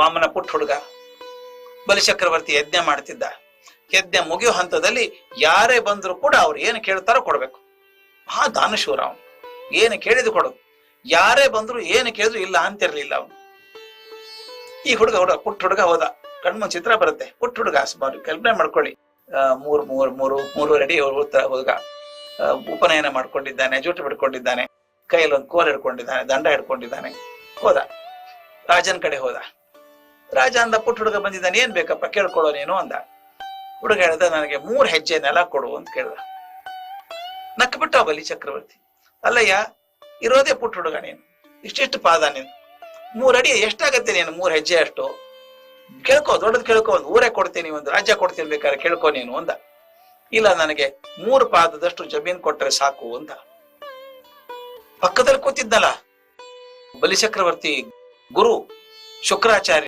ವಾಮನ ಪುಟ್ಟ ಹುಡುಗ. ಬಲಿಚಕ್ರವರ್ತಿ ಯಜ್ಞ ಮಾಡ್ತಿದ್ದ. ಯಜ್ಞ ಮುಗಿಯೋ ಹಂತದಲ್ಲಿ ಯಾರೇ ಬಂದ್ರು ಕೂಡ ಅವ್ರು ಏನು ಕೇಳ್ತಾರೋ ಕೊಡ್ಬೇಕು. ಆ ದಾನಶೂರ ಅವನು. ಏನು ಕೇಳಿದು ಕೊಡು. ಯಾರೇ ಬಂದ್ರು ಏನು ಕೇಳಿದ್ರು ಇಲ್ಲ ಅಂತಿರ್ಲಿಲ್ಲ ಅವನು. ಈ ಹುಡುಗ ಹುಡುಗ, ಪುಟ್ಟ ಹುಡುಗ ಹೋದ. ಕಣ್ಮುಂದ್ ಚಿತ್ರ ಬರುತ್ತೆ. ಪುಟ್ಟ ಹುಡುಗ ಸುಮಾರು ಕಲ್ಪನೆ ಮಾಡ್ಕೊಳ್ಳಿ. ಮೂರು ಮೂರು, ಮೂರ್, ಮೂರು, ಮೂರುವರೆ ಅಡಿ ಹುಡುಗ. ಉಪನಯನ ಮಾಡ್ಕೊಂಡಿದ್ದಾನೆ, ಜೂಟು ಬಿಡ್ಕೊಂಡಿದ್ದಾನೆ ಕೈಯಲ್ಲಿ ಒಂದು ಕೋಲ್ ಹಿಡ್ಕೊಂಡಿದ್ದಾನೆ, ದಂಡ ಹಿಡ್ಕೊಂಡಿದ್ದಾನೆ. ಹೋದ. ರಾಜನ್ ಕಡೆ ಹೋದ. ರಾಜ ಅಂದ ಪುಟ್ಟ ಹುಡುಗ ಬಂದಿದ್ದಾನೆ, ಏನ್ ಬೇಕಪ್ಪ ಕೇಳ್ಕೊಳ್ಳೋ ನೀನು ಅಂದ. ಹುಡುಗ ಹೇಳ್ದ, ನನಗೆ ಮೂರ್ ಹೆಜ್ಜೆ ನೆಲ ಕೊಡು ಅಂತ ಕೇಳ್ದ. ನಕ್ಕ ಬಿಟ್ಟ ಬಲಿ ಚಕ್ರವರ್ತಿ. ಅಲ್ಲಯ್ಯ, ಇರೋದೇ ಪುಟ್ಟ ಹುಡುಗ ನೀನು. ಇಷ್ಟಿಷ್ಟು ಪಾದ ನೀನು. ಮೂರ್ ಅಡಿ ಎಷ್ಟಾಗತ್ತೆ ನೀನು, ಮೂರ್ ಹೆಜ್ಜೆ ಅಷ್ಟು? ಕೇಳ್ಕೊ, ದೊಡ್ಡದ್ ಕೇಳ್ಕೊ, ಒಂದು ಊರೇ ಕೊಡ್ತೀನಿ, ಒಂದು ರಾಜ್ಯ ಕೊಡ್ತೀನಿ ಬೇಕಾದ್ರೆ ಕೇಳ್ಕೊ ನೀನು ಅಂದ. ಇಲ್ಲ, ನನಗೆ ಮೂರು ಪಾದದಷ್ಟು ಜಮೀನ್ ಕೊಟ್ರೆ ಸಾಕು ಅಂತ ಪಕ್ಕದಲ್ಲಿ ಕೂತಿದ್ನಲ್ಲ ಬಲಿಚಕ್ರವರ್ತಿ ಗುರು, ಶುಕ್ರಾಚಾರ್ಯ.